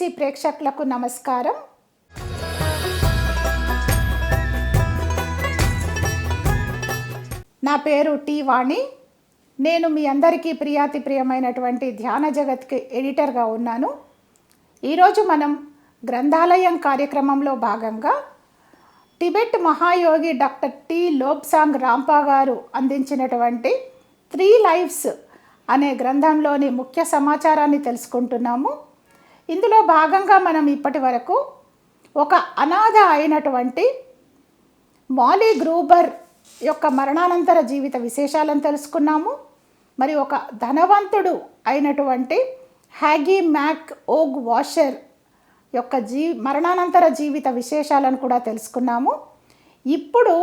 TVC ప్రేక్షకులకు నమస్కారం. నా పేరు టి వాణి. నేను మీ అందరికీ ప్రియాతి ప్రియమైనటువంటి ధ్యాన జగత్కి ఎడిటర్గా ఉన్నాను. ఈరోజు మనం గ్రంథాలయం కార్యక్రమంలో భాగంగా టిబెట్ మహాయోగి డాక్టర్ టి లోబ్సాంగ్ రాంపా గారు అందించినటువంటి త్రీ లైఫ్స్ అనే గ్రంథంలోని ముఖ్య సమాచారాన్ని తెలుసుకుంటున్నాము. ఇందులో భాగంగా మనం ఇప్పటి వరకు ఒక అనాథ అయినటువంటి మాలీ గ్రూబర్ యొక్క మరణానంతర జీవిత విశేషాలను తెలుసుకున్నాము. మరి ఒక ధనవంతుడు అయినటువంటి హ్యాగీ మ్యాక్ ఓగ్ వాషర్ యొక్క జీ మరణానంతర జీవిత విశేషాలను కూడా తెలుసుకున్నాము. ఇప్పుడు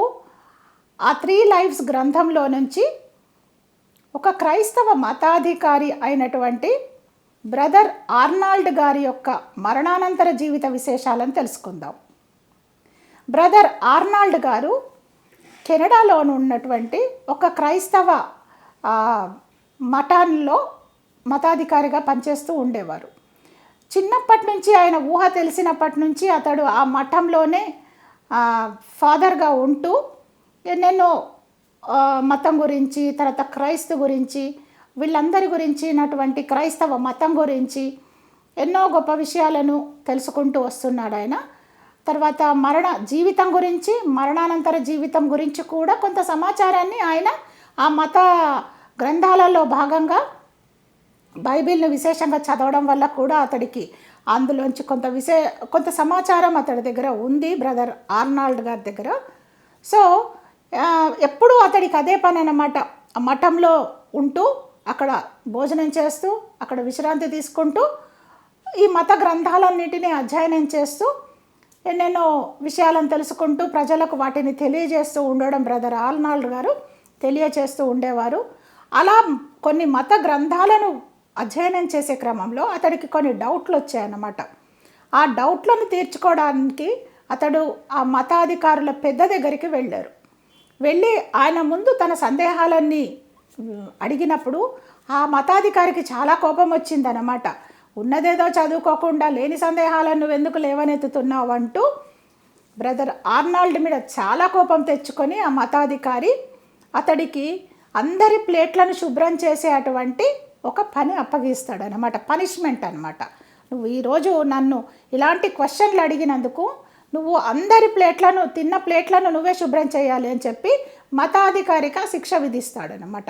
ఆ త్రీ లైఫ్స్ గ్రంథంలో నుంచి ఒక క్రైస్తవ మతాధికారి అయినటువంటి బ్రదర్ ఆర్నాల్డ్ గారి యొక్క మరణానంతర జీవిత విశేషాలను తెలుసుకుందాం. బ్రదర్ ఆర్నాల్డ్ గారు కెనడాలో ఉన్నటువంటి ఒక క్రైస్తవ మఠాల్లో మతాధికారిగా పనిచేస్తూ ఉండేవారు. చిన్నప్పటి నుంచి ఆయన ఊహ తెలిసినప్పటి నుంచి అతడు ఆ మఠంలోనే ఫాదర్గా ఉంటూ ఎన్నెన్నో మతం గురించి తర్వాత క్రైస్తు గురించి వీళ్ళందరి గురించినటువంటి క్రైస్తవ మతం గురించి ఎన్నో గొప్ప విషయాలను తెలుసుకుంటూ వస్తున్నాడు ఆయన. తర్వాత మరణ జీవితం గురించి మరణానంతర జీవితం గురించి కూడా కొంత సమాచారాన్ని ఆయన ఆ మత గ్రంథాలలో భాగంగా బైబిల్ను విశేషంగా చదవడం వల్ల కూడా అతడికి అందులోంచి కొంత విశే కొంత సమాచారం అతడి దగ్గర ఉంది బ్రదర్ ఆర్నాల్డ్ గారి దగ్గర. సో ఎప్పుడూ అతడికి అదే పని అన్నమాట. మఠంలో ఉంటూ అక్కడ భోజనం చేస్తూ అక్కడ విశ్రాంతి తీసుకుంటూ ఈ మత గ్రంథాలన్నిటినీ అధ్యయనం చేస్తూ ఎన్నెన్నో విషయాలను తెలుసుకుంటూ ప్రజలకు వాటిని తెలియజేస్తూ ఉండడం బ్రదర్ ఆల్నాల్డ్ గారు తెలియజేస్తూ ఉండేవారు. అలా కొన్ని మత గ్రంథాలను అధ్యయనం చేసే క్రమంలో అతడికి కొన్ని డౌట్లు వచ్చాయన్నమాట ఆ డౌట్లను తీర్చుకోవడానికి అతడు ఆ మతాధికారుల పెద్ద దగ్గరికి వెళ్ళారు. వెళ్ళి ఆయన ముందు తన సందేహాలన్నీ అడిగినప్పుడు ఆ మతాధికారికి చాలా కోపం వచ్చిందనమాట ఉన్నదేదో చదువుకోకుండా లేని సందేహాలను నువ్వు ఎందుకు లేవనెత్తుతున్నావు అంటూ బ్రదర్ ఆర్నాల్డ్ మీద చాలా కోపం తెచ్చుకొని ఆ మతాధికారి అతడికి అందరి ప్లేట్లను శుభ్రం చేసే అటువంటి ఒక పని అప్పగిస్తాడు అనమాట పనిష్మెంట్ అనమాట నువ్వు ఈరోజు నన్ను ఇలాంటి క్వశ్చన్లు అడిగినందుకు నువ్వు అందరి ప్లేట్లను తిన్న ప్లేట్లను నువ్వే శుభ్రం చేయాలి అని చెప్పి మతాధికారిక శిక్ష విధిస్తాడనమాట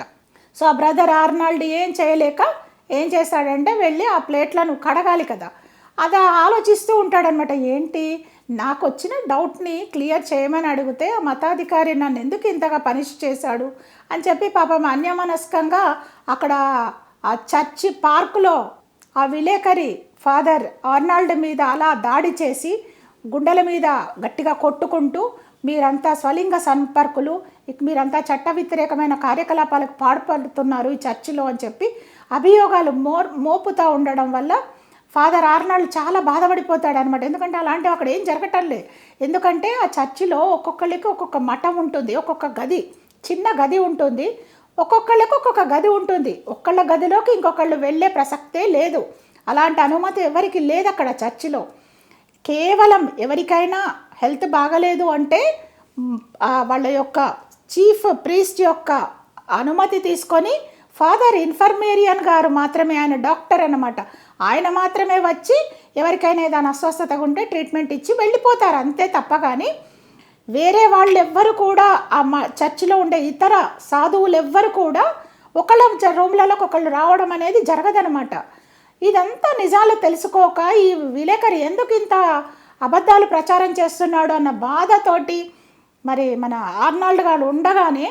సో ఆ బ్రదర్ ఆర్నాల్డ్ ఏం చేయలేక ఏం చేస్తాడంటే వెళ్ళి ఆ ప్లేట్లను కడగాలి కదా. అది ఆలోచిస్తూ ఉంటాడనమాట ఏంటి? నాకు వచ్చిన డౌట్ని క్లియర్ చేయమని అడిగితే ఆ మతాధికారి నన్ను ఎందుకు ఇంతగా పనిష్ చేశాడు? అని చెప్పి పాపం అన్యమనస్కంగా అక్కడ ఆ చర్చి పార్కులో ఆ విలేకరి ఫాదర్ ఆర్నాల్డ్ మీద అలా దాడి చేసి గుండెల మీద గట్టిగా కొట్టుకుంటూ మీరంతా స్వలింగ సంపర్కులు మీరంతా చట్ట వ్యతిరేకమైన కార్యకలాపాలకు పాడుపడుతున్నారు ఈ చర్చిలో అని చెప్పి అభియోగాలు మో మోపుతూ ఉండడం వల్ల ఫాదర్ ఆర్నాల్డ్ చాలా బాధపడిపోతాడు అనమాట ఎందుకంటే అలాంటివి అక్కడ ఏం జరగటం లేదు. ఎందుకంటే ఆ చర్చిలో ఒక్కొక్కరికి ఒక్కొక్క మఠం ఉంటుంది ఒక్కొక్క గది చిన్న గది ఉంటుంది. ఒక్కొక్కళ్ళకి ఒక్కొక్క గది ఉంటుంది. ఒక్కళ్ళ గదిలోకి ఇంకొకళ్ళు వెళ్ళే ప్రసక్తే లేదు. అలాంటి అనుమతి ఎవరికి లేదు అక్కడ చర్చిలో. కేవలం ఎవరికైనా హెల్త్ బాగలేదు అంటే వాళ్ళ యొక్క చీఫ్ ప్రీస్ట్ యొక్క అనుమతి తీసుకొని ఫాదర్ ఇన్ఫర్మేరియన్ గారు మాత్రమే ఆయన డాక్టర్ అనమాట ఆయన మాత్రమే వచ్చి ఎవరికైనా ఏదైనా అస్వస్థతగా ఉంటే ట్రీట్మెంట్ ఇచ్చి వెళ్ళిపోతారు. అంతే తప్ప కానీ వేరే వాళ్ళు ఎవ్వరు కూడా ఆ మ చర్చిలో ఉండే ఇతర సాధువులు ఎవ్వరు కూడా ఒకళ్ళ రూమ్లలోకి ఒకళ్ళు రావడం అనేది జరగదనమాట ఇదంతా నిజాలు తెలుసుకోక ఈ విలేకరి ఎందుకు ఇంత అబద్ధాలు ప్రచారం చేస్తున్నాడు అన్న బాధతోటి మరి మన ఆర్నాల్డ్ గారు ఉండగానే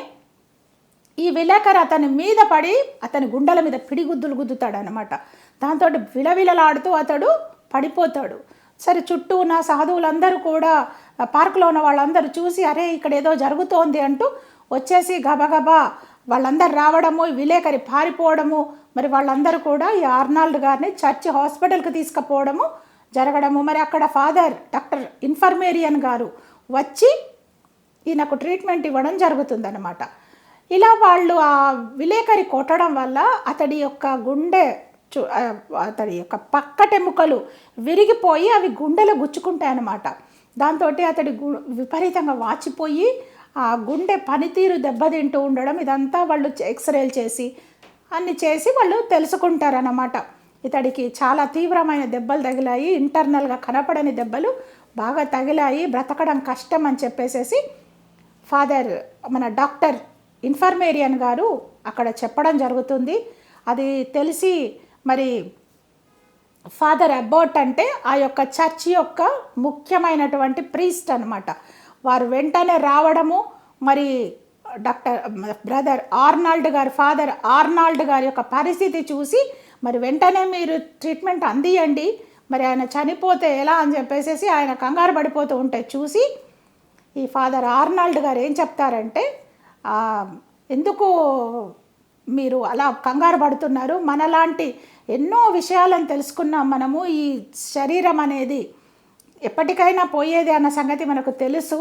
ఈ విలేకరు అతని మీద పడి అతని గుండెల మీద పిడిగుద్దులు గుద్దుతాడు అనమాట దాంతో విలవిలలాడుతూ అతడు పడిపోతాడు. సరే చుట్టూ ఉన్న సాధువులందరూ కూడా పార్కులో ఉన్న వాళ్ళందరూ చూసి అరే ఇక్కడ ఏదో జరుగుతోంది అంటూ వచ్చేసి గబగబా వాళ్ళందరూ రావడము విలేకరి పారిపోవడము మరి వాళ్ళందరూ కూడా ఈ ఆర్నాల్డ్ గారిని చర్చి హాస్పిటల్కి తీసుకుపోవడము జరగడము. మరి అక్కడ ఫాదర్ డాక్టర్ ఇన్ఫర్మేరియన్ గారు వచ్చి ఈయనకు ట్రీట్మెంట్ ఇవ్వడం జరుగుతుందన్నమాట. ఇలా వాళ్ళు ఆ విలేకరి కొట్టడం వల్ల అతడి యొక్క గుండె చూ అతడి యొక్క పక్కటెముకలు విరిగిపోయి అవి గుండెలో గుచ్చుకుంటాయన్నమాట. దాంతో అతడి గు విపరీతంగా వాచిపోయి ఆ గుండె పనితీరు దెబ్బతింటూ ఉండడం ఇదంతా వాళ్ళు ఎక్స్రేలు చేసి అన్ని చేసి వాళ్ళు తెలుసుకుంటారన్నమాట. ఇతడికి చాలా తీవ్రమైన దెబ్బలు తగిలాయి ఇంటర్నల్గా కనపడని దెబ్బలు బాగా తగిలాయి బ్రతకడం కష్టం అని చెప్పేసేసి ఫాదర్ మన డాక్టర్ ఇన్ఫర్మేరియన్ గారు అక్కడ చెప్పడం జరుగుతుంది. అది తెలిసి మరి ఫాదర్ అబౌట్ అంటే ఆ యొక్క చర్చ్ యొక్క ముఖ్యమైనటువంటి ప్రీస్ట్ అనమాట వారు వెంటనే రావడము మరి డాక్టర్ బ్రదర్ ఆర్నాల్డ్ గారి ఫాదర్ ఆర్నాల్డ్ గారి యొక్క పరిస్థితి చూసి మరి వెంటనే మీరు ట్రీట్మెంట్ అందియండి. మరి ఆయన చనిపోతే ఎలా అని చెప్పేసి ఆయన కంగారు పడిపోతూ ఉంటే చూసి ఈ ఫాదర్ ఆర్నాల్డ్ గారు ఏం చెప్తారంటే ఎందుకు మీరు అలా కంగారు పడుతున్నారు? మనలాంటి ఎన్నో విషయాలను తెలుసుకున్నాం మనము. ఈ శరీరం అనేది ఎప్పటికైనా పోయేది అన్న సంగతి మనకు తెలుసు.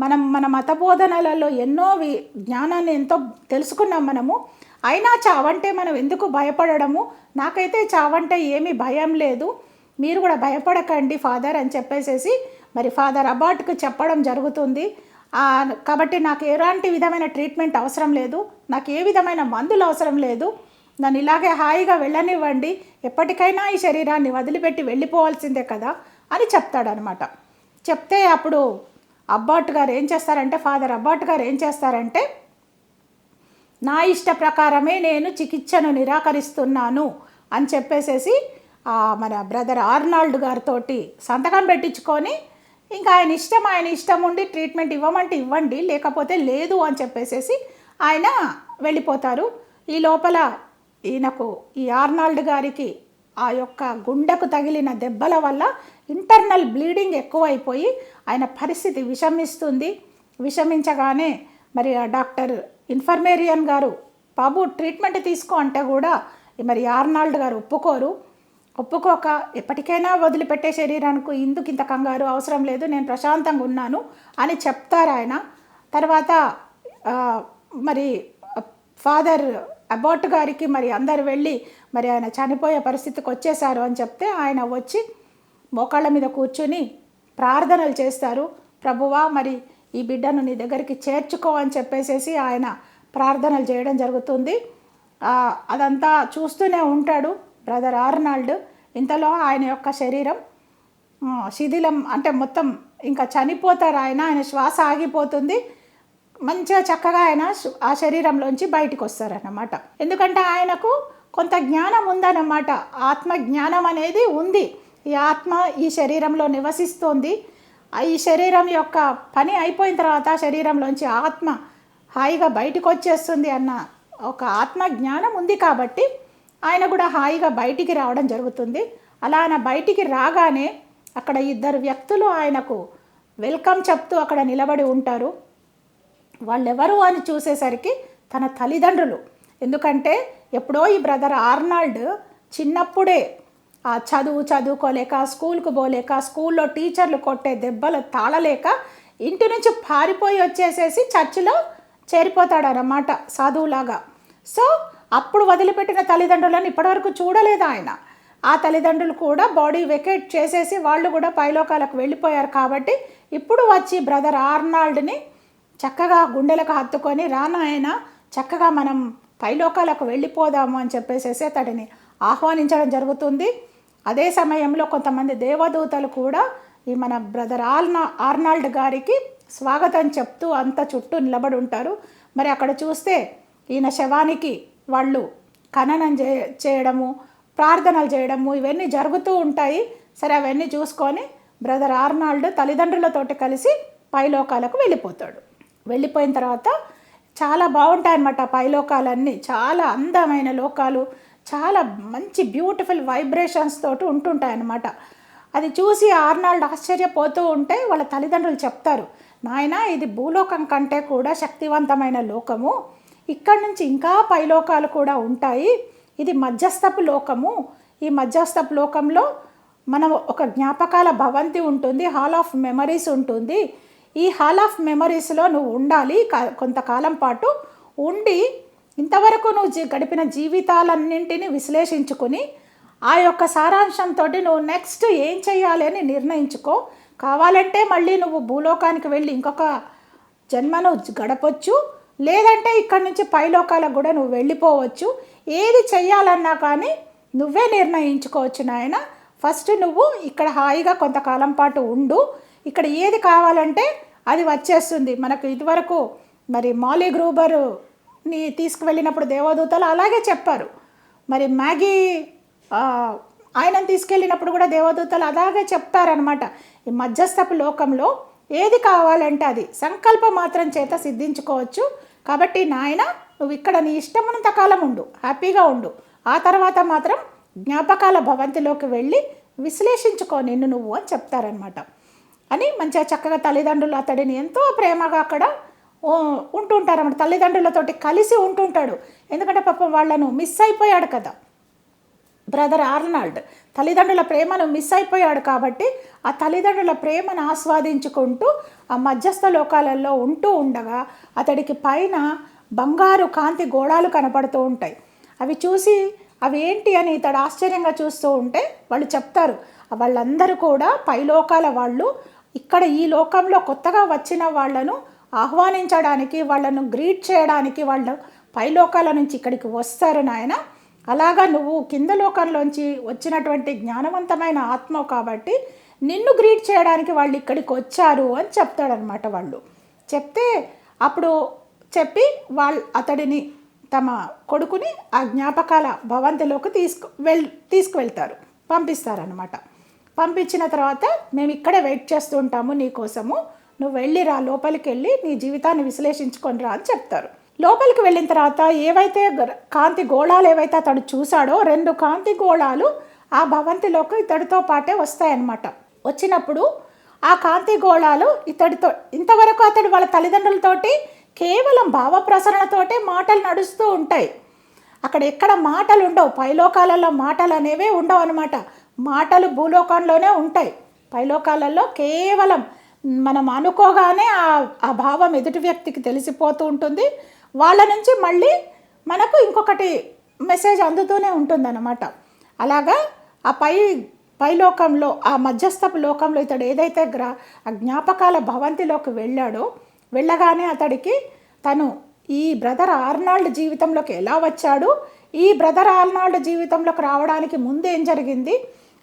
మనం మన మత బోధనలలో ఎన్నో వి జ్ఞానాన్ని ఎంతో తెలుసుకున్నాం మనము. అయినా చావంటే మనం ఎందుకు భయపడడము? నాకైతే చావంటే ఏమీ భయం లేదు. మీరు కూడా భయపడకండి ఫాదర్ అని చెప్పేసేసి మరి ఫాదర్ అబార్ట్కు చెప్పడం జరుగుతుంది. కాబట్టి నాకు ఎలాంటి విధమైన ట్రీట్మెంట్ అవసరం లేదు. నాకు ఏ విధమైన మందులు అవసరం లేదు. నన్ను ఇలాగే హాయిగా వెళ్ళనివ్వండి. ఎప్పటికైనా ఈ శరీరాన్ని వదిలిపెట్టి వెళ్ళిపోవాల్సిందే కదా అని చెప్తాడనమాట. చెప్తే అప్పుడు అబ్బాట్ గారు ఏం చేస్తారంటే ఫాదర్ అబ్బాట్ గారు ఏం చేస్తారంటే నా ఇష్ట ప్రకారమే నేను చికిత్సను నిరాకరిస్తున్నాను అని చెప్పేసేసి మన బ్రదర్ ఆర్నాల్డ్ గారితో సంతకం పెట్టించుకొని ఇంకా ఆయన ఇష్టం ఆయన ఇష్టం ఉండి ట్రీట్మెంట్ ఇవ్వమంటే ఇవ్వండి లేకపోతే లేదు అని చెప్పేసేసి ఆయన వెళ్ళిపోతారు. ఈ లోపల ఈయనకు ఈ ఆర్నాల్డ్ గారికి ఆ యొక్క గుండెకు తగిలిన దెబ్బల వల్ల ఇంటర్నల్ బ్లీడింగ్ ఎక్కువైపోయి ఆయన పరిస్థితి విషమిస్తుంది. విషమించగానే మరి ఆ డాక్టర్ ఇన్ఫర్మేరియన్ గారు బాబు ట్రీట్మెంట్ తీసుకో అంటే కూడా మరి ఆర్నాల్డ్ గారు ఒప్పుకోరు. ఒప్పుకోక ఎప్పటికైనా వదిలిపెట్టే శరీరానికి ఇందుకు ఇంత కంగారు? అవసరం లేదు నేను ప్రశాంతంగా ఉన్నాను అని చెప్తారు ఆయన. తర్వాత మరి ఫాదర్ అబౌట్ గారికి మరి అందరు వెళ్ళి మరి ఆయన చనిపోయే పరిస్థితికి వచ్చేసారు అని చెప్తే ఆయన వచ్చి మోకాళ్ళ మీద కూర్చుని ప్రార్థనలు చేస్తారు. ప్రభువా మరి ఈ బిడ్డను నీ దగ్గరికి చేర్చుకో అని చెప్పేసేసి ఆయన ప్రార్థనలు చేయడం జరుగుతుంది. అదంతా చూస్తూనే ఉంటాడు బ్రదర్ ఆర్నాల్డ్. ఇంతలో ఆయన యొక్క శరీరం శిథిలం అంటే మొత్తం ఇంకా చనిపోతారు ఆయన ఆయన శ్వాస ఆగిపోతుంది. మంచిగా చక్కగా ఆయన ఆ శరీరంలోంచి బయటికి వస్తారన్నమాట. ఎందుకంటే ఆయనకు కొంత జ్ఞానం ఉందన్నమాట. ఆత్మ జ్ఞానం అనేది ఉంది. ఈ ఆత్మ ఈ శరీరంలో నివసిస్తోంది. ఈ శరీరం యొక్క పని అయిపోయిన తర్వాత శరీరంలోంచి ఆత్మ హాయిగా బయటికి వచ్చేస్తుంది అన్న ఒక ఆత్మ జ్ఞానం ఉంది కాబట్టి ఆయన కూడా హాయిగా బయటికి రావడం జరుగుతుంది. అలా ఆయన బయటికి రాగానే అక్కడ ఇద్దరు వ్యక్తులు ఆయనకు వెల్కమ్ చెప్తూ అక్కడ నిలబడి ఉంటారు. వాళ్ళెవరు అని చూసేసరికి తన తల్లిదండ్రులు. ఎందుకంటే ఎప్పుడో ఈ బ్రదర్ ఆర్నాల్డ్ చిన్నప్పుడే చదువు చదువుకోలేక స్కూల్కు పోలేక స్కూల్లో టీచర్లు కొట్టే దెబ్బలు తాళలేక ఇంటి నుంచి పారిపోయి వచ్చేసేసి చర్చిలో చేరిపోతాడనమాట సాధువులాగా. సో అప్పుడు వదిలిపెట్టిన తల్లిదండ్రులను ఇప్పటివరకు చూడలేదు ఆయన. ఆ తల్లిదండ్రులు కూడా బాడీ వెకేట్ చేసేసి వాళ్ళు కూడా పైలోకాలకు వెళ్ళిపోయారు కాబట్టి ఇప్పుడు వచ్చి బ్రదర్ ఆర్నాల్డ్ని చక్కగా గుండెలకు హత్తుకొని రానాయన చక్కగా మనం పైలోకాలకు వెళ్ళిపోదాము అని చెప్పేసేసి అతడిని ఆహ్వానించడం జరుగుతుంది. అదే సమయంలో కొంతమంది దేవదూతలు కూడా ఈ మన బ్రదర్ ఆల్నా ఆర్నాల్డ్ గారికి స్వాగతం చెప్తూ అంత చుట్టూ నిలబడి ఉంటారు. మరి అక్కడ చూస్తే ఈయన శవానికి వాళ్ళు ఖననం చే చేయడము ప్రార్థనలు చేయడము ఇవన్నీ జరుగుతూ ఉంటాయి. సరే అవన్నీ చూసుకొని బ్రదర్ ఆర్నాల్డ్ తల్లిదండ్రులతోటి కలిసి పైలోకాలకు వెళ్ళిపోతాడు. వెళ్ళిపోయిన తర్వాత చాలా బాగుంటాయి అన్నమాట పైలోకాలన్నీ. చాలా అందమైన లోకాలు. చాలా మంచి బ్యూటిఫుల్ వైబ్రేషన్స్ తోటి ఉంటుంటాయన్నమాట. అది చూసి ఆర్నాల్డ్ ఆశ్చర్యపోతూ ఉంటే వాళ్ళ తల్లిదండ్రులు చెప్తారు నాయన ఇది భూలోకం కంటే కూడా శక్తివంతమైన లోకము. ఇక్కడి నుంచి ఇంకా పైలోకాలు కూడా ఉంటాయి. ఇది మధ్యస్థపు లోకము. ఈ మధ్యస్థపు లోకంలో మనం ఒక జ్ఞాపకాల భవంతి ఉంటుంది హాల్ ఆఫ్ మెమరీస్ ఉంటుంది. ఈ హాల్ ఆఫ్ మెమరీస్లో నువ్వు ఉండాలి కొంతకాలం పాటు ఉండి ఇంతవరకు నువ్వు జీ- గడిపిన జీవితాలన్నింటినీ విశ్లేషించుకుని ఆ యొక్క సారాంశంతో నువ్వు నెక్స్ట్ ఏం చేయాలి అని నిర్ణయించుకో. కావాలంటే మళ్ళీ నువ్వు భూలోకానికి వెళ్ళి ఇంకొక జన్మను గడపచ్చు. లేదంటే ఇక్కడి నుంచి పైలోకాలకు కూడా నువ్వు వెళ్ళిపోవచ్చు. ఏది చెయ్యాలన్నా కానీ నువ్వే నిర్ణయించుకోవచ్చు నాయన. ఫస్ట్ నువ్వు ఇక్కడ హాయిగా కొంతకాలం పాటు ఉండు. ఇక్కడ ఏది కావాలంటే అది వచ్చేస్తుంది. మనకు ఇదివరకు మరి మాలీ నీ తీసుకువెళ్ళినప్పుడు దేవదూతలు అలాగే చెప్పారు. మరి మ్యాగీ ఆయనను తీసుకెళ్ళినప్పుడు కూడా దేవదూతలు అలాగే చెప్తారనమాట ఈ మధ్యస్థపు లోకంలో ఏది కావాలంటే అది సంకల్పం మాత్రం చేత సిద్ధించుకోవచ్చు. కాబట్టి నాయన నువ్వు ఇక్కడ నీ ఇష్టమునంత కాలం ఉండు హ్యాపీగా ఉండు. ఆ తర్వాత మాత్రం జ్ఞాపకాల భవంతిలోకి వెళ్ళి విశ్లేషించుకో నిన్ను నువ్వు అని చెప్తారనమాట అని మంచిగా చక్కగా తల్లిదండ్రులు అతడిని ఎంతో ప్రేమగా అక్కడ ఓ, ఉంటుంటారన్నమాట. తల్లిదండ్రులతోటి కలిసి ఉంటుంటాడు. ఎందుకంటే పాపం వాళ్ళను మిస్ అయిపోయాడు కదా. బ్రదర్ ఆర్నాల్డ్ తల్లిదండ్రుల ప్రేమను మిస్ అయిపోయాడు కాబట్టి ఆ తల్లిదండ్రుల ప్రేమను ఆస్వాదించుకుంటూ ఆ మధ్యస్థ లోకాలలో ఉంటూ ఉండగా అతడికి పైన బంగారు కాంతి గోడాలు కనపడుతూ ఉంటాయి. అవి చూసి అవి ఏంటి అని ఇతడు ఆశ్చర్యంగా చూస్తూ ఉంటే వాళ్ళు చెప్తారు. వాళ్ళందరూ కూడా పైలోకాల వాళ్ళు ఇక్కడ ఈ లోకంలో కొత్తగా వచ్చిన వాళ్ళను ఆహ్వానించడానికి వాళ్ళను గ్రీట్ చేయడానికి వాళ్ళు పైలోకాల నుంచి ఇక్కడికి వస్తారు నాయన. అలాగా నువ్వు కింద లోకంలోంచి వచ్చినటువంటి జ్ఞానవంతమైన ఆత్మ కాబట్టి నిన్ను గ్రీట్ చేయడానికి వాళ్ళు ఇక్కడికి వచ్చారు అని చెప్తాడనమాట వాళ్ళు. చెప్తే అప్పుడు చెప్పి వాళ్ళు అతడిని తమ కొడుకుని ఆ జ్ఞాపకాల భవంతిలోకి తీసుకు వెళ్ తీసుకువెళ్తారు. పంపిస్తారనమాట పంపించిన తర్వాత మేము ఇక్కడే వెయిట్ చేస్తూ ఉంటాము నీకోసము. నువ్వు వెళ్ళిరా లోపలికి వెళ్ళి నీ జీవితాన్ని విశ్లేషించుకొని రా అని చెప్తారు. లోపలికి వెళ్ళిన తర్వాత ఏవైతే కాంతి గోళాలు ఏవైతే అతడు చూశాడో రెండు కాంతి గోళాలు ఆ భవంతిలోకి ఇతడితో పాటే వస్తాయన్నమాట. వచ్చినప్పుడు ఆ కాంతి గోళాలు ఇతడితో ఇంతవరకు అతడు వాళ్ళ తల్లిదండ్రులతోటి కేవలం భావప్రసరణతోటే మాటలు నడుస్తూ ఉంటాయి. అక్కడ ఎక్కడ మాటలు ఉండవు. పైలోకాలలో మాటలు అనేవే ఉండవు అనమాట మాటలు భూలోకంలోనే ఉంటాయి. పైలోకాలలో కేవలం మనం అనుకోగానే ఆ ఆ భావం ఎదుటి వ్యక్తికి తెలిసిపోతూ ఉంటుంది. వాళ్ళ నుంచి మళ్ళీ మనకు ఇంకొకటి మెసేజ్ అందుతూనే ఉంటుందన్నమాట. అలాగా ఆ పై పైలోకంలో ఆ మధ్యస్థపు లోకంలో ఇతడు ఏదైతే గ్రా ఆ జ్ఞాపకాల భవంతిలోకి వెళ్ళాడో వెళ్ళగానే అతడికి తను ఈ బ్రదర్ ఆర్నాల్డ్ జీవితంలోకి ఎలా వచ్చాడు ఈ బ్రదర్ ఆర్నాల్డ్ జీవితంలోకి రావడానికి ముందు ఏం జరిగింది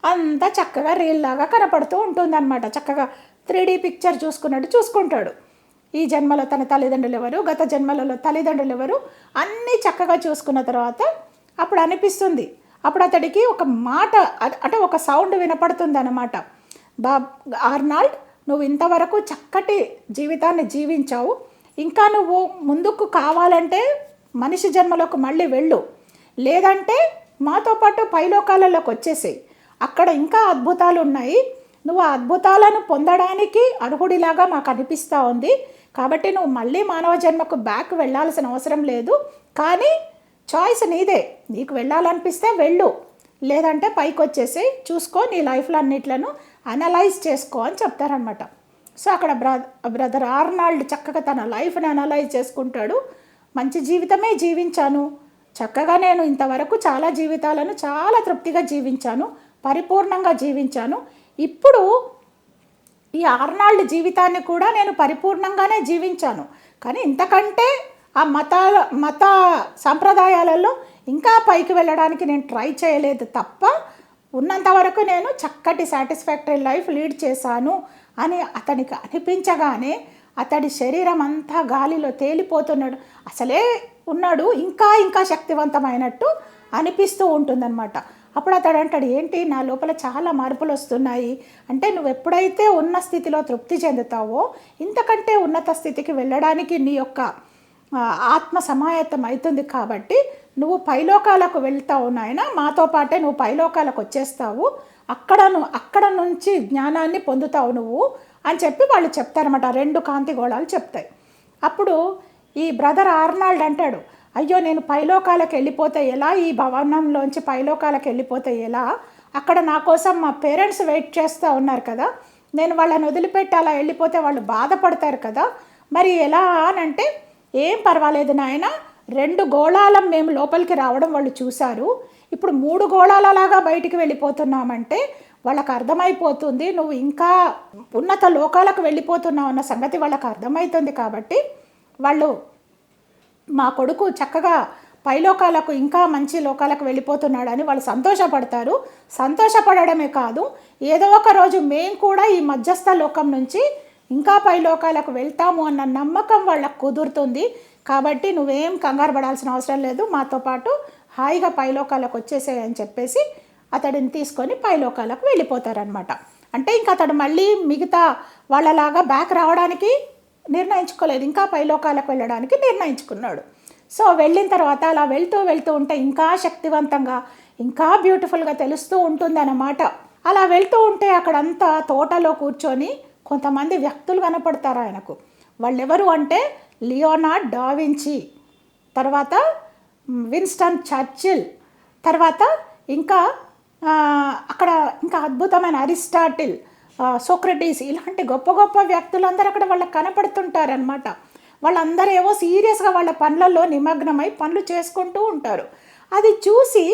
అంతా చక్కగా రీల్లాగా కనపడుతూ కనపడుతూ ఉంటుందన్నమాట. చక్కగా త్రీ డీ పిక్చర్ చూసుకున్నట్టు చూసుకుంటాడు. ఈ జన్మలో తన తల్లిదండ్రులు ఎవరు? గత జన్మలలో తల్లిదండ్రులు ఎవరు? అన్నీ చక్కగా చూసుకున్న తర్వాత అప్పుడు అనిపిస్తుంది. అప్పుడు అతడికి ఒక మాట అంటే ఒక సౌండ్ వినపడుతుంది అనమాట బా ఆర్నాల్డ్ నువ్వు ఇంతవరకు చక్కటి జీవితాన్ని జీవించావు. ఇంకా నువ్వు ముందుకు కావాలంటే మనిషి జన్మలోకి మళ్ళీ వెళ్ళు. లేదంటే మాతో పాటు పైలోకాలలోకి వచ్చేసేయి. అక్కడ ఇంకా అద్భుతాలు ఉన్నాయి నువ్వు అద్భుతాలను పొందడానికి అర్హుడిలాగా మాకు అనిపిస్తూ ఉంది. కాబట్టి నువ్వు మళ్ళీ మానవ జన్మకు బ్యాక్ వెళ్ళాల్సిన అవసరం లేదు. కానీ చాయిస్ నీదే. నీకు వెళ్ళాలనిపిస్తే వెళ్ళు. లేదంటే పైకి వచ్చేసి చూసుకో నీ లైఫ్లో అన్నిట్లను. అనలైజ్ చేసుకో అని చెప్తారనమాట సో అక్కడ బ్ర బ్రదర్ ఆర్నాల్డ్ చక్కగా తన లైఫ్ని అనలైజ్ చేసుకుంటాడు. మంచి జీవితమే జీవించాను. చక్కగా నేను ఇంతవరకు చాలా జీవితాలను చాలా తృప్తిగా జీవించాను. పరిపూర్ణంగా జీవించాను. ఇప్పుడు ఈ ఆర్నాల్డ్ జీవితాన్ని కూడా నేను పరిపూర్ణంగానే జీవించాను. కానీ ఇంతకంటే ఆ మతాల మత సాంప్రదాయాలలో ఇంకా పైకి వెళ్ళడానికి నేను ట్రై చేయలేదు తప్ప ఉన్నంత వరకు నేను చక్కటి సాటిస్ఫాక్టరీ లైఫ్ లీడ్ చేశాను అని అతనికి అనిపించగానే అతడి శరీరం అంతా గాలిలో తేలిపోతున్నాడు. అసలే ఉన్నాడు ఇంకా ఇంకా శక్తివంతమైనట్టు అనిపిస్తూ ఉంటుందన్నమాట. అప్పుడు అతడు అంటాడు ఏంటి? నా లోపల చాలా మార్పులు వస్తున్నాయి. అంటే నువ్వు ఎప్పుడైతే ఉన్న స్థితిలో తృప్తి చెందుతావో ఇంతకంటే ఉన్నత స్థితికి వెళ్ళడానికి నీ యొక్క ఆత్మ సమాయత్తం అవుతుంది కాబట్టి నువ్వు పైలోకాలకు వెళ్తావు నాయన. మాతో పాటే నువ్వు పైలోకాలకు వచ్చేస్తావు. అక్కడను అక్కడ నుంచి జ్ఞానాన్ని పొందుతావు నువ్వు అని చెప్పి వాళ్ళు చెప్తారన్నమాట. రెండు కాంతి గోళాలు చెప్తాయి. అప్పుడు ఈ బ్రదర్ ఆర్నాల్డ్ అంటాడు అయ్యో నేను పైలోకాలకు వెళ్ళిపోతే ఎలా? ఈ భవనంలోంచి పైలోకాలకు వెళ్ళిపోతే ఎలా? అక్కడ నా కోసం మా పేరెంట్స్ వెయిట్ చేస్తూ ఉన్నారు కదా. నేను వాళ్ళని వదిలిపెట్టి అలా వెళ్ళిపోతే వాళ్ళు బాధపడతారు కదా. మరి ఎలా అని అంటే ఏం పర్వాలేదు నాయన రెండు గోళాలం మేము లోపలికి రావడం వాళ్ళు చూశారు. ఇప్పుడు మూడు గోళాలలాగా బయటికి వెళ్ళిపోతున్నామంటే వాళ్ళకు అర్థమైపోతుంది. నువ్వు ఇంకా ఉన్నత లోకాలకు వెళ్ళిపోతున్నావు అన్న సంగతి వాళ్ళకి అర్థమవుతుంది కాబట్టి వాళ్ళు మా కొడుకు చక్కగా పైలోకాలకు ఇంకా మంచి లోకాలకు వెళ్ళిపోతున్నాడని వాళ్ళు సంతోషపడతారు. సంతోషపడడమే కాదు ఏదో ఒక రోజు మేము కూడా ఈ మధ్యస్థ లోకం నుంచి ఇంకా పైలోకాలకు వెళ్తాము అన్న నమ్మకం వాళ్ళకు కుదురుతుంది. కాబట్టి నువ్వేం కంగారు పడాల్సిన అవసరం లేదు. మాతో పాటు హాయిగా పైలోకాలకు వచ్చేసేయని చెప్పేసి అతడిని తీసుకొని పైలోకాలకు వెళ్ళిపోతారనమాట అంటే ఇంకా అతడు మళ్ళీ మిగతా వాళ్ళలాగా బ్యాక్ రావడానికి నిర్ణయించుకోలేదు. ఇంకా పైలోకాలకు వెళ్ళడానికి నిర్ణయించుకున్నాడు. సో వెళ్ళిన తర్వాత అలా వెళ్తూ వెళ్తూ ఉంటే ఇంకా శక్తివంతంగా ఇంకా బ్యూటిఫుల్గా తెలుస్తూ ఉంటుందన్నమాట. అలా వెళ్తూ ఉంటే అక్కడంతా తోటలో కూర్చొని కొంతమంది వ్యక్తులు కనపడతారు ఆయనకు. వాళ్ళెవరు అంటే లియోనార్డ్ డావించి తర్వాత విన్స్టన్ చర్చిల్ తర్వాత ఇంకా అక్కడ ఇంకా అద్భుతమైన అరిస్టాటిల్ సోక్రటీస్ ఇలాంటి గొప్ప గొప్ప వ్యక్తులందరూ అక్కడ వాళ్ళకి కనపడుతుంటారనమాట వాళ్ళందరూ ఏవో సీరియస్గా వాళ్ళ పనులలో నిమగ్నమై పనులు చేసుకుంటూ ఉంటారు. అది చూసి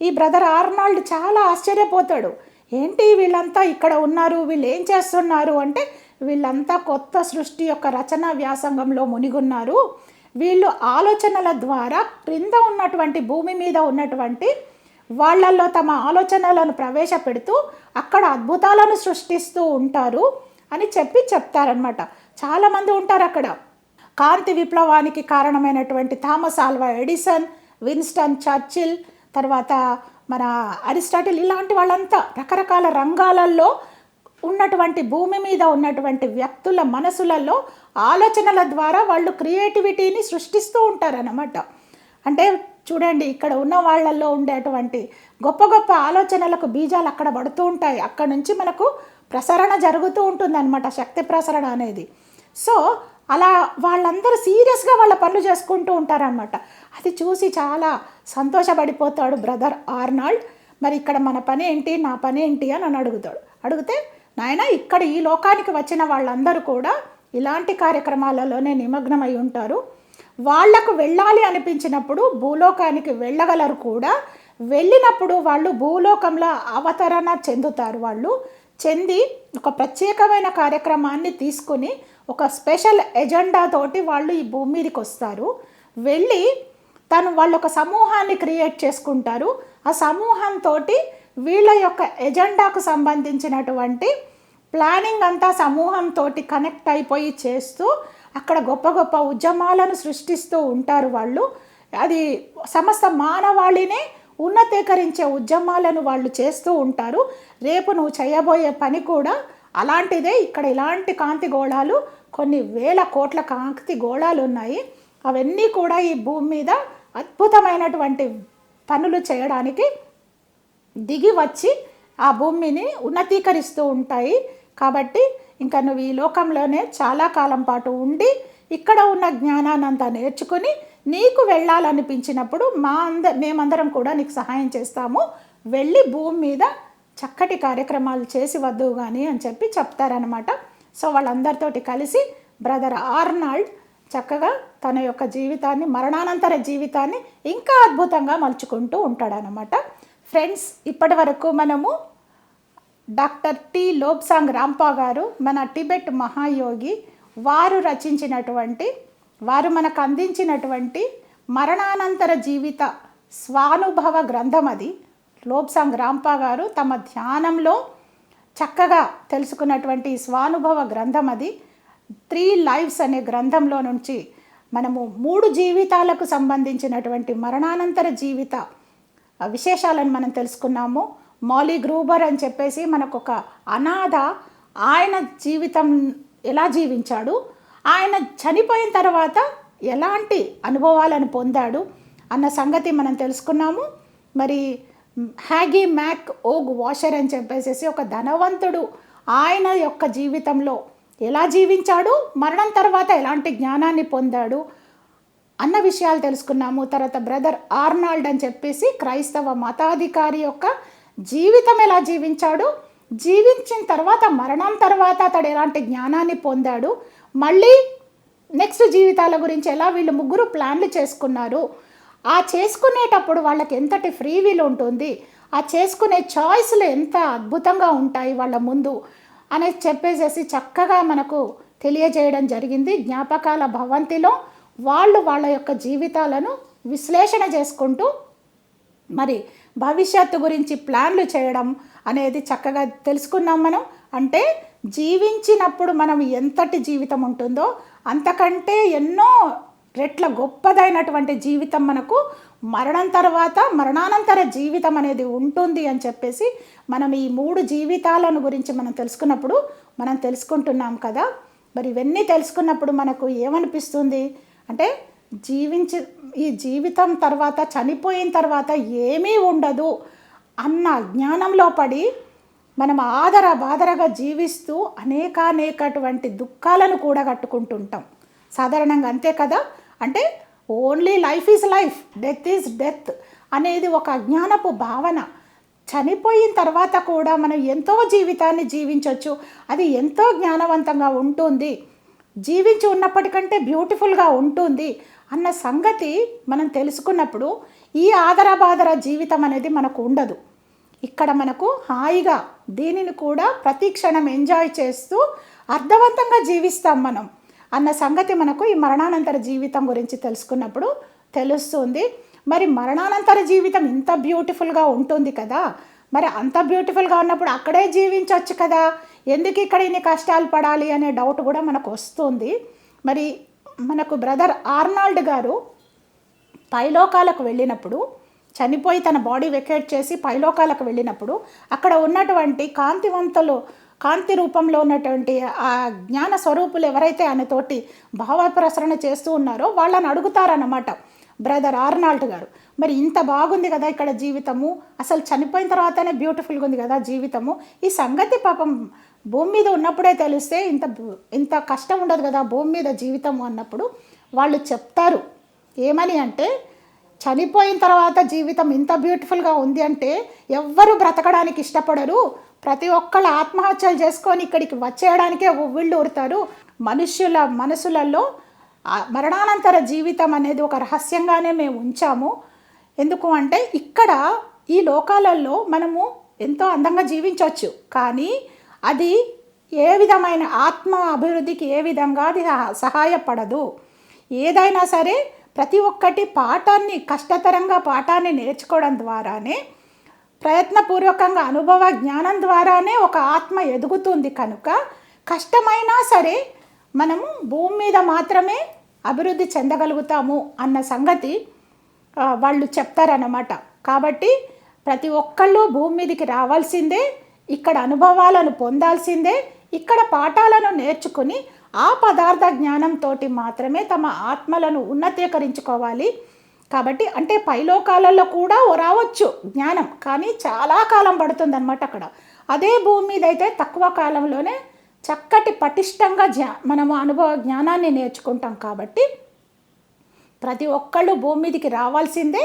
ఈ బ్రదర్ ఆర్నాల్డ్ చాలా ఆశ్చర్యపోతాడు. ఏంటి వీళ్ళంతా ఇక్కడ ఉన్నారు? వీళ్ళు ఏం చేస్తున్నారు? అంటే వీళ్ళంతా కొత్త సృష్టి యొక్క రచన వ్యాసంగంలో మునిగున్నారు. వీళ్ళు ఆలోచనల ద్వారా క్రింద ఉన్నటువంటి భూమి మీద ఉన్నటువంటి వాళ్ళల్లో తమ ఆలోచనలను ప్రవేశపెడుతూ అక్కడ అద్భుతాలను సృష్టిస్తూ ఉంటారు అని చెప్పి చెప్తారనమాట చాలామంది ఉంటారు అక్కడ. కాంతి విప్లవానికి కారణమైనటువంటి Thomas Alva Edison Winston Churchill తర్వాత మన అరిస్టాటిల్ ఇలాంటి వాళ్ళంతా రకరకాల రంగాలలో ఉన్నటువంటి భూమి మీద ఉన్నటువంటి వ్యక్తుల మనసులలో ఆలోచనల ద్వారా వాళ్ళు క్రియేటివిటీని సృష్టిస్తూ ఉంటారన్నమాట. అంటే చూడండి ఇక్కడ ఉన్న వాళ్ళల్లో ఉండేటువంటి గొప్ప గొప్ప ఆలోచనలకు బీజాలు అక్కడ పడుతూ ఉంటాయి. అక్కడ నుంచి మనకు ప్రసరణ జరుగుతూ ఉంటుందన్నమాట శక్తి ప్రసరణ అనేది. సో అలా వాళ్ళందరూ సీరియస్గా వాళ్ళ పనులు చేసుకుంటూ ఉంటారనమాట అది చూసి చాలా సంతోషపడిపోతాడు బ్రదర్ ఆర్నాల్డ్. మరి ఇక్కడ మన పని ఏంటి నా పని ఏంటి అని అని అడుగుతాడు. అడిగితే నాయన ఇక్కడ ఈ లోకానికి వచ్చిన వాళ్ళందరూ కూడా ఇలాంటి కార్యక్రమాలలోనే నిమగ్నమై ఉంటారు. వాళ్ళకు వెళ్ళాలి అనిపించినప్పుడు భూలోకానికి వెళ్ళగలరు కూడా. వెళ్ళినప్పుడు వాళ్ళు భూలోకంలో అవతరణ చెందుతారు. వాళ్ళు చెంది ఒక ప్రత్యేకమైన కార్యక్రమాన్ని తీసుకుని ఒక స్పెషల్ ఎజెండా తోటి వాళ్ళు ఈ భూమి మీదకి వస్తారు. వెళ్ళి తను వాళ్ళు ఒక సమూహాన్ని క్రియేట్ చేసుకుంటారు. ఆ సమూహంతో వీళ్ళ యొక్క ఎజెండాకు సంబంధించినటువంటి ప్లానింగ్ అంతా సమూహంతో కనెక్ట్ అయిపోయి చేస్తూ అక్కడ గొప్ప గొప్ప ఉద్యమాలను సృష్టిస్తూ ఉంటారు వాళ్ళు. అది సమస్త మానవాళినే ఉన్నతీకరించే ఉద్యమాలను వాళ్ళు చేస్తూ ఉంటారు. రేపు నువ్వు చేయబోయే పని కూడా అలాంటిదే. ఇక్కడ ఇలాంటి కాంతి గోళాలు కొన్ని వేల కోట్ల కాంతి గోళాలు ఉన్నాయి. అవన్నీ కూడా ఈ భూమి మీద అద్భుతమైనటువంటి పనులు చేయడానికి దిగి వచ్చి ఆ భూమిని ఉన్నతీకరిస్తూ ఉంటాయి. కాబట్టి ఇంకా నువ్వు ఈ లోకంలోనే చాలా కాలం పాటు ఉండి ఇక్కడ ఉన్న జ్ఞానాన్ని అంతా నేర్చుకుని నీకు వెళ్ళాలనిపించినప్పుడు మా అంద మేమందరం కూడా నీకు సహాయం చేస్తాము. వెళ్ళి భూమి మీద చక్కటి కార్యక్రమాలు చేసి వద్దు కానీ అని చెప్పి చెప్తారనమాట సో వాళ్ళందరితోటి కలిసి బ్రదర్ ఆర్నాల్డ్ చక్కగా తన యొక్క జీవితాన్ని మరణానంతర జీవితాన్ని ఇంకా అద్భుతంగా మలుచుకుంటూ ఉంటాడనమాట ఫ్రెండ్స్ ఇప్పటి వరకు మనము డాక్టర్ టి లోబ్సాంగ్ రాంపా గారు మన టిబెట్ మహాయోగి వారు రచించినటువంటి వారు మనకు అందించినటువంటి మరణానంతర జీవిత స్వానుభవ గ్రంథం అది. లోబ్సాంగ్ రాంపా గారు తమ ధ్యానంలో చక్కగా తెలుసుకున్నటువంటి స్వానుభవ గ్రంథం అది. త్రీ లైఫ్స్ అనే గ్రంథంలో నుంచి మనము మూడు జీవితాలకు సంబంధించినటువంటి మరణానంతర జీవిత విశేషాలను మనం తెలుసుకున్నాము. మాలీ గ్రూబర్ అని చెప్పేసి మనకు ఒక అనాథ ఆయన జీవితం ఎలా జీవించాడు ఆయన చనిపోయిన తర్వాత ఎలాంటి అనుభవాలను పొందాడు అన్న సంగతి మనం తెలుసుకున్నాము. మరి హ్యాగీ మ్యాక్ ఓగ్ వాషర్ అని చెప్పేసి ఒక ధనవంతుడు ఆయన యొక్క జీవితంలో ఎలా జీవించాడు మరణం తర్వాత ఎలాంటి జ్ఞానాన్ని పొందాడు అన్న విషయాలు తెలుసుకున్నాము. తర్వాత బ్రదర్ ఆర్నాల్డ్ అని చెప్పేసి క్రైస్తవ మతాధికారి యొక్క జీవితం ఎలా జీవించాడు? జీవించిన తర్వాత మరణం తర్వాత అతడు ఎలాంటి జ్ఞానాన్ని పొందాడు? మళ్ళీ నెక్స్ట్ జీవితాల గురించి ఎలా వీళ్ళు ముగ్గురు ప్లాన్లు చేసుకున్నారు? ఆ చేసుకునేటప్పుడు వాళ్ళకి ఎంతటి ఫ్రీ వీలు ఉంటుంది? ఆ చేసుకునే చాయిస్లు ఎంత అద్భుతంగా ఉంటాయి వాళ్ళ ముందు? అనేది చెప్పేసేసి చక్కగా మనకు తెలియజేయడం జరిగింది. జ్ఞాపకాల భవంతిలో వాళ్ళు వాళ్ళ యొక్క జీవితాలను విశ్లేషణ చేసుకుంటూ మరి భవిష్యత్తు గురించి ప్లాన్లు చేయడం అనేది చక్కగా తెలుసుకున్నాం మనం. అంటే జీవించినప్పుడు మనం ఎంతటి జీవితం ఉంటుందో అంతకంటే ఎన్నో రెట్ల గొప్పదైనటువంటి జీవితం మనకు మరణం తర్వాత మరణానంతర జీవితం అనేది ఉంటుంది అని చెప్పేసి మనం ఈ మూడు జీవితాలను గురించి మనం తెలుసుకున్నప్పుడు మనం తెలుసుకుంటున్నాం కదా. మరి ఇవన్నీ తెలుసుకున్నప్పుడు మనకు ఏమనిపిస్తుంది? అంటే జీవించి ఈ జీవితం తర్వాత చనిపోయిన తర్వాత ఏమీ ఉండదు అన్న జ్ఞానంలో పడి మనం ఆదర బాదరగా జీవిస్తూ అనేకానేకటువంటి దుఃఖాలను కూడా కట్టుకుంటుంటాం. సాధారణంగా అంతే కదా? అంటే only life is life death is death అనేది ఒక అజ్ఞానపు భావన. చనిపోయిన తర్వాత కూడా మనం ఎంతో జీవితాన్ని జీవించవచ్చు అది ఎంతో జ్ఞానవంతంగా ఉంటుంది. జీవించి ఉన్నప్పటికంటే బ్యూటిఫుల్గా ఉంటుంది అన్న సంగతి మనం తెలుసుకున్నప్పుడు ఈ ఆదరబాదర జీవితం అనేది మనకు ఉండదు. ఇక్కడ మనకు హాయిగా దీనిని కూడా ప్రతి క్షణం ఎంజాయ్ చేస్తూ అర్థవంతంగా జీవిస్తాం మనం అన్న సంగతి మనకు ఈ మరణానంతర జీవితం గురించి తెలుసుకున్నప్పుడు తెలుస్తుంది. మరి మరణానంతర జీవితం ఇంత బ్యూటిఫుల్గా ఉంటుంది కదా! మరి అంత బ్యూటిఫుల్గా ఉన్నప్పుడు అక్కడే జీవించవచ్చు కదా! ఎందుకు ఇక్కడ ఇన్ని కష్టాలు పడాలి అనే డౌట్ కూడా మనకు వస్తుంది. మరి మనకు బ్రదర్ ఆర్నాల్డ్ గారు పైలోకాలకు వెళ్ళినప్పుడు చనిపోయి తన బాడీ వెకేట్ చేసి పైలోకాలకు వెళ్ళినప్పుడు అక్కడ ఉన్నటువంటి కాంతివంతులు కాంతి రూపంలో ఉన్నటువంటి ఆ జ్ఞాన స్వరూపులు ఎవరైతే ఆయనతోటి భావ ప్రసరణ చేస్తూ ఉన్నారో వాళ్ళని అడుగుతారన్నమాట బ్రదర్ ఆర్నాల్డ్ గారు. మరి ఇంత బాగుంది కదా ఇక్కడ జీవితము అసలు చనిపోయిన తర్వాతనే బ్యూటిఫుల్గా ఉంది కదా జీవితము ఈ సంగతి పాపం భూమి మీద ఉన్నప్పుడే తెలిస్తే ఇంత ఇంత కష్టం ఉండదు కదా భూమి మీద జీవితం అన్నప్పుడు వాళ్ళు చెప్తారు. ఏమని అంటే చనిపోయిన తర్వాత జీవితం ఇంత బ్యూటిఫుల్గా ఉంది అంటే ఎవ్వరు బ్రతకడానికి ఇష్టపడరు. ప్రతి ఒక్కళ్ళు ఆత్మహత్యలు చేసుకొని ఇక్కడికి వచ్చేయడానికే వీళ్ళు ఊరుతారు. మనుష్యుల మనసులలో మరణానంతర జీవితం అనేది ఒక రహస్యంగానే మేము ఉంచాము. ఎందుకు అంటే ఇక్కడ ఈ లోకాలలో మనము ఎంతో అందంగా జీవించవచ్చు కానీ అది ఏ విధమైన ఆత్మ అభివృద్ధికి ఏ విధంగా అది సహాయపడదు. ఏదైనా సరే ప్రతి ఒక్కటి పాఠాన్ని కష్టతరంగా పాఠాన్ని నేర్చుకోవడం ద్వారానే ప్రయత్నపూర్వకంగా అనుభవ జ్ఞానం ద్వారానే ఒక ఆత్మ ఎదుగుతుంది కనుక కష్టమైనా సరే మనము భూమి మీద మాత్రమే అభివృద్ధి చెందగలుగుతాము అన్న సంగతి వాళ్ళు చెప్తారన్నమాట. కాబట్టి ప్రతి ఒక్కళ్ళు భూమి మీదకి రావాల్సిందే ఇక్కడ అనుభవాలను పొందాల్సిందే ఇక్కడ పాఠాలను నేర్చుకుని ఆ పదార్థ జ్ఞానంతో మాత్రమే తమ ఆత్మలను ఉన్నతీకరించుకోవాలి. కాబట్టి అంటే పైలోకాలలో కూడా రావచ్చు జ్ఞానం కానీ చాలా కాలం పడుతుందన్నమాట అక్కడ. అదే భూమి మీద అయితే తక్కువ కాలంలోనే చక్కటి పటిష్టంగా జ్ఞా మనము అనుభవ జ్ఞానాన్ని నేర్చుకుంటాం కాబట్టి ప్రతి ఒక్కళ్ళు భూమి మీదకి రావాల్సిందే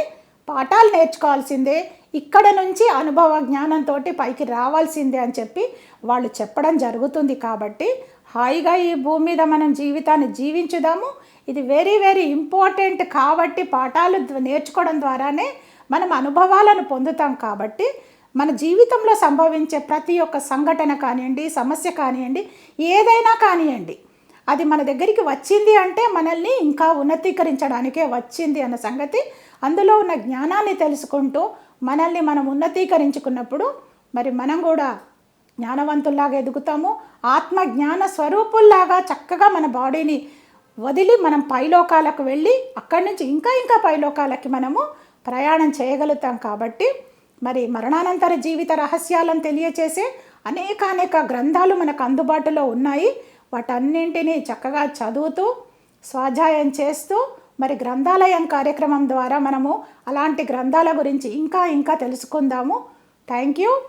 పాఠాలు నేర్చుకోవాల్సిందే ఇక్కడ నుంచి అనుభవ జ్ఞానంతో పైకి రావాల్సిందే అని చెప్పి వాళ్ళు చెప్పడం జరుగుతుంది కాబట్టి హాయిగా ఈ భూమి మీద మనం జీవితాన్ని జీవించుదాము. ఇది వెరీ వెరీ ఇంపార్టెంట్ కాబట్టి పాఠాలు నేర్చుకోవడం ద్వారానే మనం అనుభవాలను పొందుతాం కాబట్టి మన జీవితంలో సంభవించే ప్రతి ఒక్క సంఘటన కానివ్వండి సమస్య కానివ్వండి ఏదైనా కానివ్వండి అది మన దగ్గరికి వచ్చింది అంటే మనల్ని ఇంకా ఉన్నతీకరించడానికే వచ్చింది అన్న సంగతి అందులో ఉన్న జ్ఞానాన్ని తెలుసుకుంటూ మనల్ని మనం ఉన్నతీకరించుకున్నప్పుడు మరి మనం కూడా జ్ఞానవంతుల్లాగా ఎదుగుతాము ఆత్మ జ్ఞాన స్వరూపుల్లాగా చక్కగా మన బాడీని వదిలి మనం పైలోకాలకు వెళ్ళి అక్కడి నుంచి ఇంకా ఇంకా పైలోకాలకి మనము ప్రయాణం చేయగలుగుతాం కాబట్టి మరి మరణానంతర జీవిత రహస్యాలను తెలియచేసే అనేక అనేక గ్రంథాలు మనకు అందుబాటులో ఉన్నాయి. వాటన్నింటినీ చక్కగా చదువుతూ స్వాధ్యాయం చేస్తూ మరి గ్రంథాలయం కార్యక్రమం ద్వారా మనము అలాంటి గ్రంథాల గురించి ఇంకా ఇంకా తెలుసుకుందాము. Thank you.